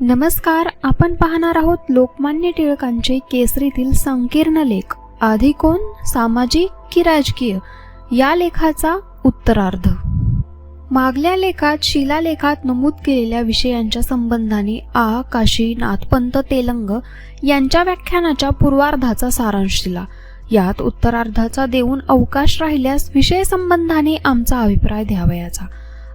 नमस्कार आपण पाहणार आहोत लोकमान्य टिळकांचे केसरीतील संकीर्ण लेख. आधी कोण? सामाजिक की राजकीय? या लेखाचा उत्तरार्ध. मागल्या लेखात शिलालेखात नमूद केलेल्या विषयांच्या संबंधाने आ. काशी नाथपंत तेलंग यांच्या व्याख्यानाच्या पूर्वार्धाचा सारांश दिला. यात उत्तरार्धाचा देऊन अवकाश राहिल्यास विषय संबंधाने आमचा अभिप्राय द्यावयाचा.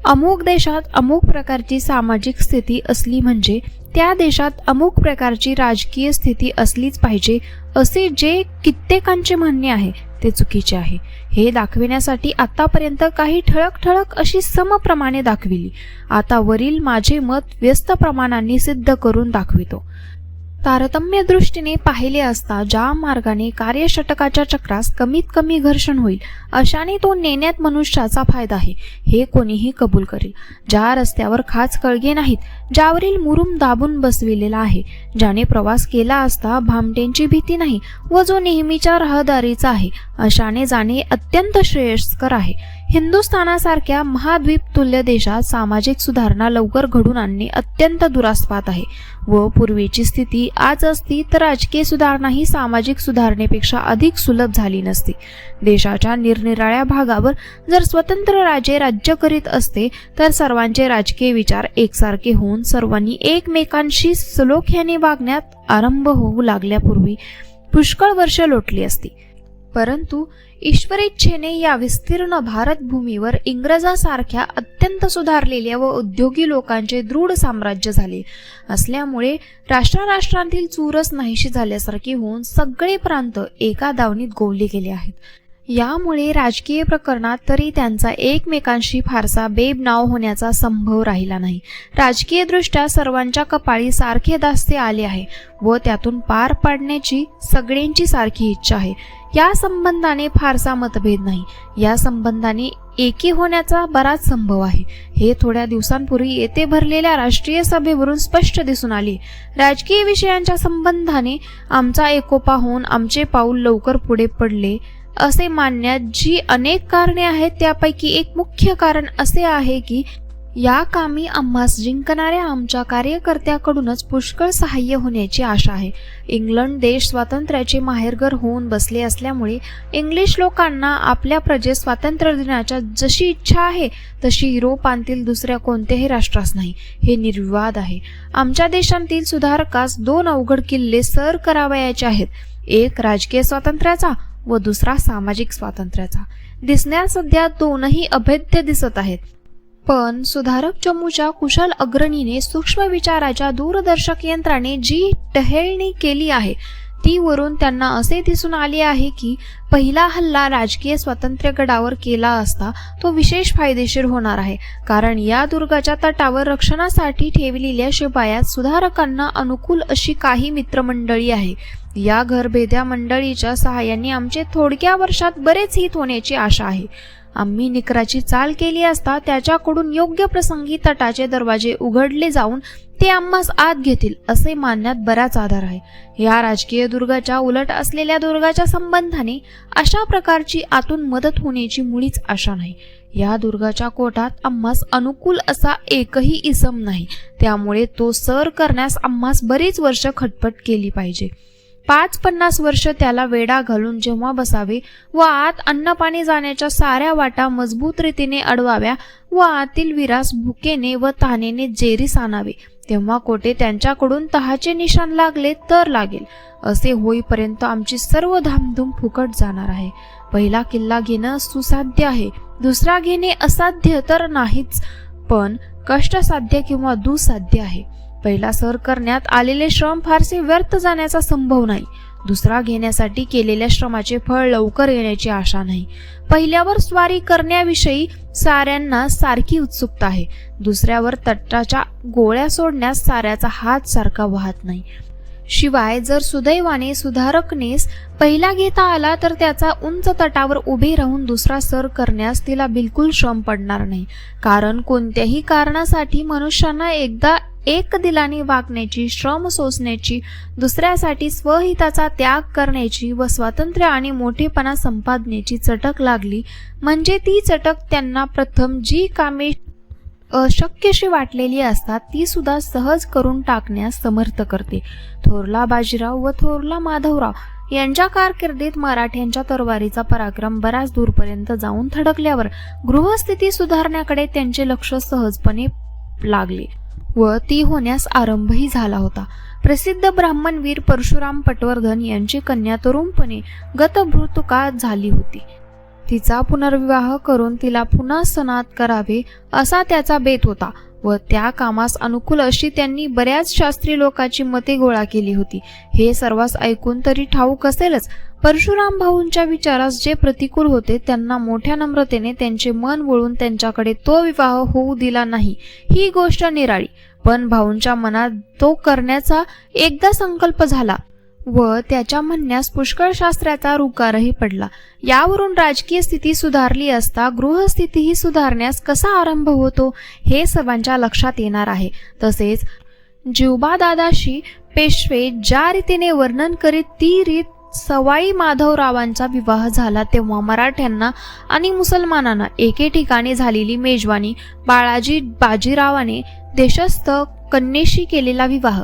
अमुक देशात अमुक प्रकारची सामाजिक स्थिती असली म्हणजे त्या देशात अमुक प्रकारची राजकीय स्थिती असलीच पाहिजे असे जे कित्येकांचे म्हणणे आहे ते चुकीचे आहे. हे दाखविण्यासाठी आतापर्यंत काही ठळक ठळक अशी समप्रमाणे दाखविली. आता वरील माझे मत व्यस्त प्रमाणांनी सिद्ध करून दाखवितो. तारतम्य दृष्टीने पाहिले असता ज्या मार्गाने कार्यषटकाच्या चक्रास कमीत कमी घर्षण होईल अशाने तो नेण्यात मनुष्याचा फायदा आहे. हे कोणीही कबूल करेल. ज्या रस्त्यावर खाच कळगे नाहीत ज्यावरील मुरुम दाबून बसविलेला आहे ज्याने प्रवास केला असता भामटेंची भीती नाही व जो नेहमीच्या रहदारीचा आहे अशाने जाणे अत्यंत श्रेयस्कर आहे. हिंदुस्थानासारख्या महाद्वीप तुल्य देशात सामाजिक सुधारणा लवकर घडून आणणे अत्यंत दुरास्पात आहे व पूर्वीची स्थिती आज असती तर राजकीय सुधारणा ही सामाजिक सुधारणेपेक्षा अधिक सुलभ झाली नसती. देशाच्या निरनिराळ्या भागावर जर स्वतंत्र राजे राज्य करीत असते तर सर्वांचे राजकीय विचार एकसारखे होऊन सर्वांनी एकमेकांशी सलोख्याने वागण्यात आरंभ होऊ लागल्यापूर्वी पुष्कळ वर्ष लोटली असती. परंतु ईश्वरेच्छेने या विस्तीर्ण भारतभूमीवर इंग्रजासारख्या अत्यंत सुधारलेल्या व उद्योगी लोकांचे दृढ साम्राज्य झाले. असल्यामुळे राष्ट्राराष्ट्रांतील चूरस नाहीशी झाल्यासारखी होऊन सगळे प्रांत एका दावणीत गोवले गेले आहेत. यामुळे राजकीय प्रकरणात तरी त्यांचा एकमेकांशी फारसा बेबनाव होण्याचा संभव राहिला नाही. राजकीयदृष्ट्या सर्वांच्या कपाळी सारखे दास्ते आले आहे व त्यातून पार पाडण्याची सगळ्यांची सारखी इच्छा आहे. या संबंधाने फारसा मतभेद नाही. या संबंधाने एकी होण्याचा बराच संभव आहे. हे थोड्या दिवसांपूर्वी येथे भरलेल्या राष्ट्रीय सभेवरून स्पष्ट दिसून आले. राजकीय विषयांच्या संबंधाने आमचा एकोपा होऊन आमचे पाऊल लवकर पुढे पडले असे मानण्यात जी अनेक कारणे आहेत त्यापैकी एक मुख्य कारण असे आहे की या कामी आम्हास जिंकणाऱ्या आमच्या कार्यकर्त्याकडूनच पुष्कळ सहाय्य होण्याची आशा आहे. इंग्लंड देश स्वातंत्र्याचे माहेरघर होऊन बसले असल्यामुळे इंग्लिश लोकांना आपल्या प्रजेत स्वातंत्र्य देण्याच्या जशी इच्छा आहे तशी युरोपांतील दुसऱ्या कोणत्याही राष्ट्रास नाही. हे निर्विवाद आहे. आमच्या देशांतील सुधारकास दोन अवघड किल्ले सर करावयाचे आहेत. एक राजकीय स्वातंत्र्याचा व दुसरा सामाजिक स्वातंत्र्याचा. दिसण्यात सध्या दोनही अभेद्य दिसत आहेत. पण सुधारक चमूच्या कुशल अग्रणीने सूक्ष्म विचाराच्या दूरदर्शक यंत्राने जी टहेळणी केली आहे ती वरून त्यांना असे दिसून आले आहे की पहिला हल्ला राजकीय स्वातंत्र्य गडावर केला असता तो विशेष फायदेशीर होणार आहे कारण या दुर्गाच्या तटावर रक्षणासाठी ठेवलेल्या शिपायात सुधारकांना अनुकूल अशी काही मित्रमंडळी आहे. या घरभेद्या मंडळीच्या सहाय्याने आमचे थोडक्या वर्षात बरेच हित होण्याची आशा आहे. आम्ही निकराची चाल केली असता त्याच्याकडून योग्य प्रसंगी तटाचे दरवाजे उघडले जाऊन ते आम्हास आत घेतील असे मानण्यात बराच आधार आहे. या राजकीय दुर्गाच्या उलट असलेल्या दुर्गाच्या संबंधाने अशा प्रकारची आतून मदत होण्याची मुळीच आशा नाही. या दुर्गाच्या कोटात आम्हास अनुकूल असा एकही इसम नाही. त्यामुळे तो सर करण्यास आम्हास बरीच वर्ष खटपट केली पाहिजे. पाच पन्नास वर्ष त्याला वेडा घालून जेव्हा बसावे व आत अन्नपाणी जाण्याच्या साऱ्या वाटा मजबूत रीतीने अडवाव्या व आतील विरास भुकेने व तानेने जेरीस आणावे. तेव्हा कोठे त्यांच्याकडून तहाचे निशाण लागले तर लागेल. असे होईपर्यंत आमची सर्व धामधूम फुकट जाणार आहे. पहिला किल्ला घेणं सुसाध्य आहे. दुसरा घेणे असाध्य तर नाहीच पण कष्टसाध्य किंवा दुसाध्य आहे. पहिला सर करण्यात आलेले श्रम फारसे व्यर्थ जाण्याचा संभव नाही. दुसरा घेण्यासाठी केलेल्या श्रमाचे फळ लवकर येण्याची आशा नाही. पहिल्यावर स्वारी करण्याविषयी साऱ्यांना सारखी उत्सुकता आहे. दुसऱ्यावर तट्टाच्या गोळ्या सोडण्यास साऱ्याचा हात सारखा वाहत नाही. शिवाय जर सुदैवाने सुधारकनेस पहिला घेता आला तर त्याचा उंच तटावर उभे राहून दुसरा सर करण्यास तिला बिलकुल श्रम पडणार नाही. कारण कोणत्याही कारणासाठी मनुष्यांना एकदा एक दिलाने वागण्याची श्रम सोसण्याची दुसऱ्यासाठी स्वहिताचा त्याग करण्याची व स्वातंत्र्य आणि मोठेपणा संपादण्याची चटक लागली. म्हणजे ती चटक त्यांना प्रथम जी कामे अशक्यशी वाटलेली असतात ती सुद्धा सहज करून टाकण्यास समर्थ करते. थोरला बाजीराव व थोरला माधवराव यांच्या कारकिर्दीत मराठ्यांच्या तरवारीचा पराक्रम बराच दूरपर्यंत जाऊन थडकल्यावर गृहस्थिती सुधारण्याकडे त्यांचे लक्ष सहजपणे लागले. व ती होण्यास आरंभही झाला होता. प्रसिद्ध ब्राह्मणवीर परशुराम पटवर्धन यांची कन्या तरुणपणे गतभृतुकाळ झाली होती. तिचा पुनर्विवाह करून तिला पुन्हा सनात करावे असा त्याचा बेत होता. व त्या कामास अनुकूल अशी त्यांनी बऱ्याच शास्त्री लोकांची मते गोळा केली होती. हे सर्वांस ऐकून तरी ठाऊक असेलच. परशुराम भाऊंच्या विचारास जे प्रतिकूल होते त्यांना मोठ्या नम्रतेने त्यांचे मन वळून त्यांच्याकडे तो विवाह होऊ दिला नाही ही गोष्ट निराळी. पण भाऊंच्या मनात तो करण्याचा एकदा संकल्प झाला. व त्याच्या म्हणण्यास पुष्कळ शास्त्राचा रुकारही पडला. यावरून राजकीय स्थिती सुधारली असता गृहस्थितीही सुधारण्यास कसा आरंभ होतो हे सर्वांच्या लक्षात येणार आहे. तसेच जिवबा दादाशी पेशवे ज्या रीतीने वर्णन करीत ती रीत सवाई माधवरावांचा विवाह झाला तेव्हा मराठ्यांना आणि मुसलमानांना एके ठिकाणी झालेली मेजवानी बाळाजी बाजीरावाने देशस्थ कन्येशी केलेला विवाह.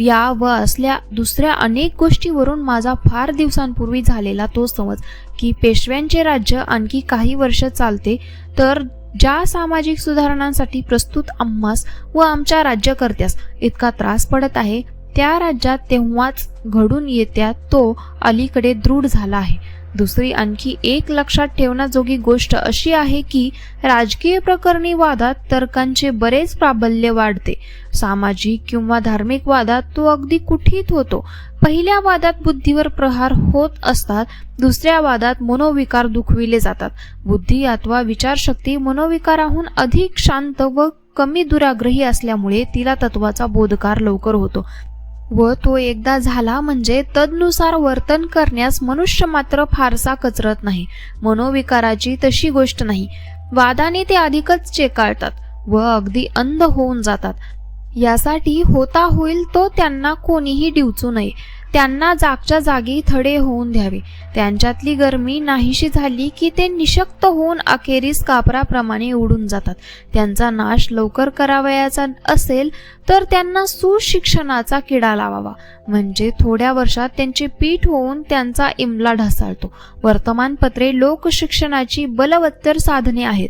या व असल्या दुसऱ्या अनेक गोष्टीवरून माझा फार दिवसांपूर्वी झालेला तो समज की पेशव्यांचे राज्य आणखी काही वर्ष चालते तर ज्या सामाजिक सुधारणांसाठी प्रस्तुत आम्हास व आमच्या राज्यकर्त्यास इतका त्रास पडत आहे त्या राज्यात तेव्हाच घडून येत्या तो अलीकडे दृढ झाला आहे. दुसरी आणखी एक लक्षात ठेवण्याजोगी गोष्ट अशी आहे की राजकीय प्रकरणी वादात तर्कांचे बरेच प्राबल्य वाढते. सामाजिक किंवा धार्मिक वादात तो अगदी कुठीत होतो. पहिल्या वादात बुद्धीवर प्रहार होत असतात दुसऱ्या वादात मनोविकार दुखविले जातात. बुद्धी अथवा विचारशक्ती मनोविकाराहून अधिक शांत व कमी दुराग्रही असल्यामुळे तिला तत्वाचा बोधकार लवकर होतो. व तो एकदा झाला म्हणजे तदनुसार वर्तन करण्यास मनुष्य मात्र फारसा कचरत नाही. मनोविकाराची तशी गोष्ट नाही. वादाने ते अधिकच चेकाळतात व अगदी अंध होऊन जातात. यासाठी होता होईल तो त्यांना कोणीही डिवचू नये. त्यांना जागच्या जागी थडे होऊन द्यावे. त्यांच्यातली गरमी नाहीशी झाली की ते निशक्त होऊन अखेरीस कापराप्रमाणे उडून जातात. त्यांचा नाश लवकर करावयाचा असेल तर त्यांना सुशिक्षणाचा किडा लावावा. म्हणजे थोड्या वर्षात त्यांचे पीठ होऊन त्यांचा इमला ढासाळतो. वर्तमानपत्रे लोकशिक्षणाची बलवत्तर साधने आहेत.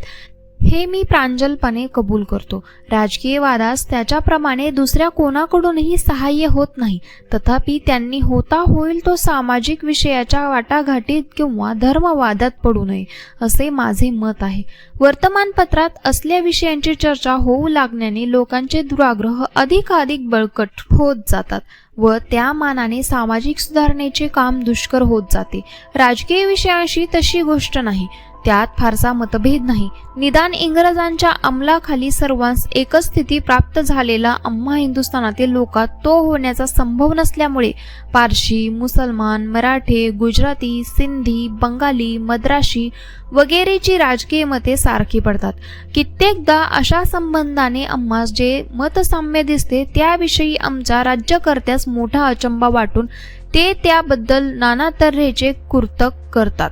हे मी प्रांजलपणे कबूल करतो. राजकीय वादास त्याच्याप्रमाणे दुसऱ्या कोणाकडूनही सहाय्य होत नाही. तथापि त्यांनी होता होईल तो सामाजिक विषयाच्या वाटाघाटीत किंवा धर्मवादात पडू नये असे माझे मत आहे. वर्तमानपत्रात असल्या विषयांची चर्चा होऊ लागण्याने लोकांचे दुराग्रह अधिकाधिक बळकट होत जातात व त्या मानाने सामाजिक सुधारणेचे काम दुष्कर होत जाते. राजकीय विषयांशी तशी गोष्ट नाही. त्यात फारसा मतभेद नाही. निदान इंग्रजांच्या अंमलाखाली सर्वांस एकच स्थिती प्राप्त झालेला अम्मा हिंदुस्थानातील लोकात तो होण्याचा संभव नसल्यामुळे पारशी मुसलमान मराठे गुजराती सिंधी बंगाली मद्राशी वगैरेची राजकीय मते सारखी पडतात. कित्येकदा अशा संबंधाने अम्मास जे मतसाम्य दिसते त्याविषयी आमच्या राज्यकर्त्यास मोठा अचंबा वाटून ते त्याबद्दल नाना तऱ्हेचे कुर्तक करतात.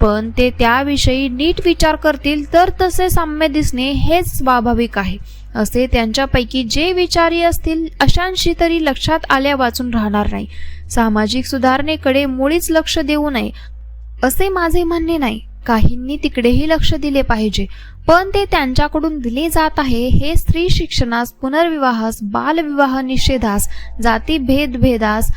पण ते त्याविषयी नीट विचार करतील तर तसे साम्य दिसणे हेच स्वाभाविक आहे. असे त्यांच्यापैकी जे विचारी असतील अशांशी तरी लक्षात आल्या वाचून राहणार नाही. सामाजिक सुधारणेकडे मुळीच लक्ष देऊ नये असे माझे म्हणणे नाही. काहींनी तिकडेही लक्ष दिले पाहिजे. पण ते त्यांच्याकडून दिले जात आहे हे स्त्री शिक्षणास पुनर्विवाहास बालविवाह निषेधास जाती भेदभेदास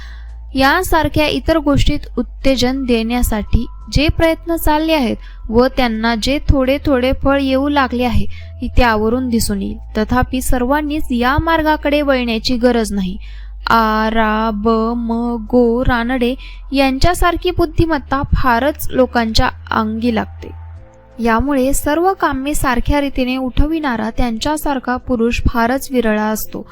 यासारख्या इतर गोष्टीत उत्तेजन देण्यासाठी जे प्रयत्न चालले आहेत व त्यांना जे थोडे थोडे फळ येऊ लागले आहे त्यावरून दिसून येईल. तथापि सर्वांनीच या मार्गाकडे वळण्याची गरज नाही. आ रा ब म गो रानडे यांच्यासारखी बुद्धिमत्ता फारच लोकांच्या अंगी लागते. यामुळे सर्व कामे सारख्या रीतीने उठविणारा त्यांच्यासारखा पुरुष फारच विरळा असतो.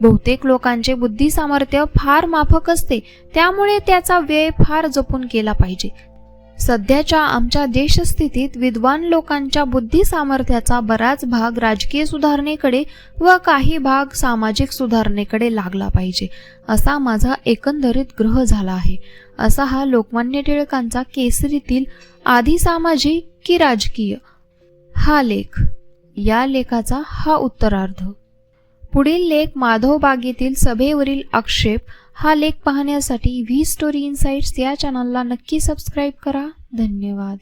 बहुतेक लोकांचे बुद्धी सामर्थ्य फार माफक असते त्यामुळे त्याचा व्यय फार जपून केला पाहिजे. सध्याच्या आमच्या देशस्थितीत विद्वान लोकांच्या बुद्धी सामर्थ्याचा बराच भाग राजकीय सुधारणेकडे व काही भाग सामाजिक सुधारणेकडे लागला पाहिजे असा माझा एकंदरीत ग्रह झाला आहे. असा हा लोकमान्य टिळकांचा केसरीतील आधी सामाजिक की राजकीय? हा लेख. या लेखाचा हा उत्तरार्ध. पुढील लेख माधव बागेतील सभेवरील आक्षेप हा लेख पाहण्यासाठी व्ही स्टोरी इन्साइट्स या चॅनलला नक्की सबस्क्राईब करा. धन्यवाद.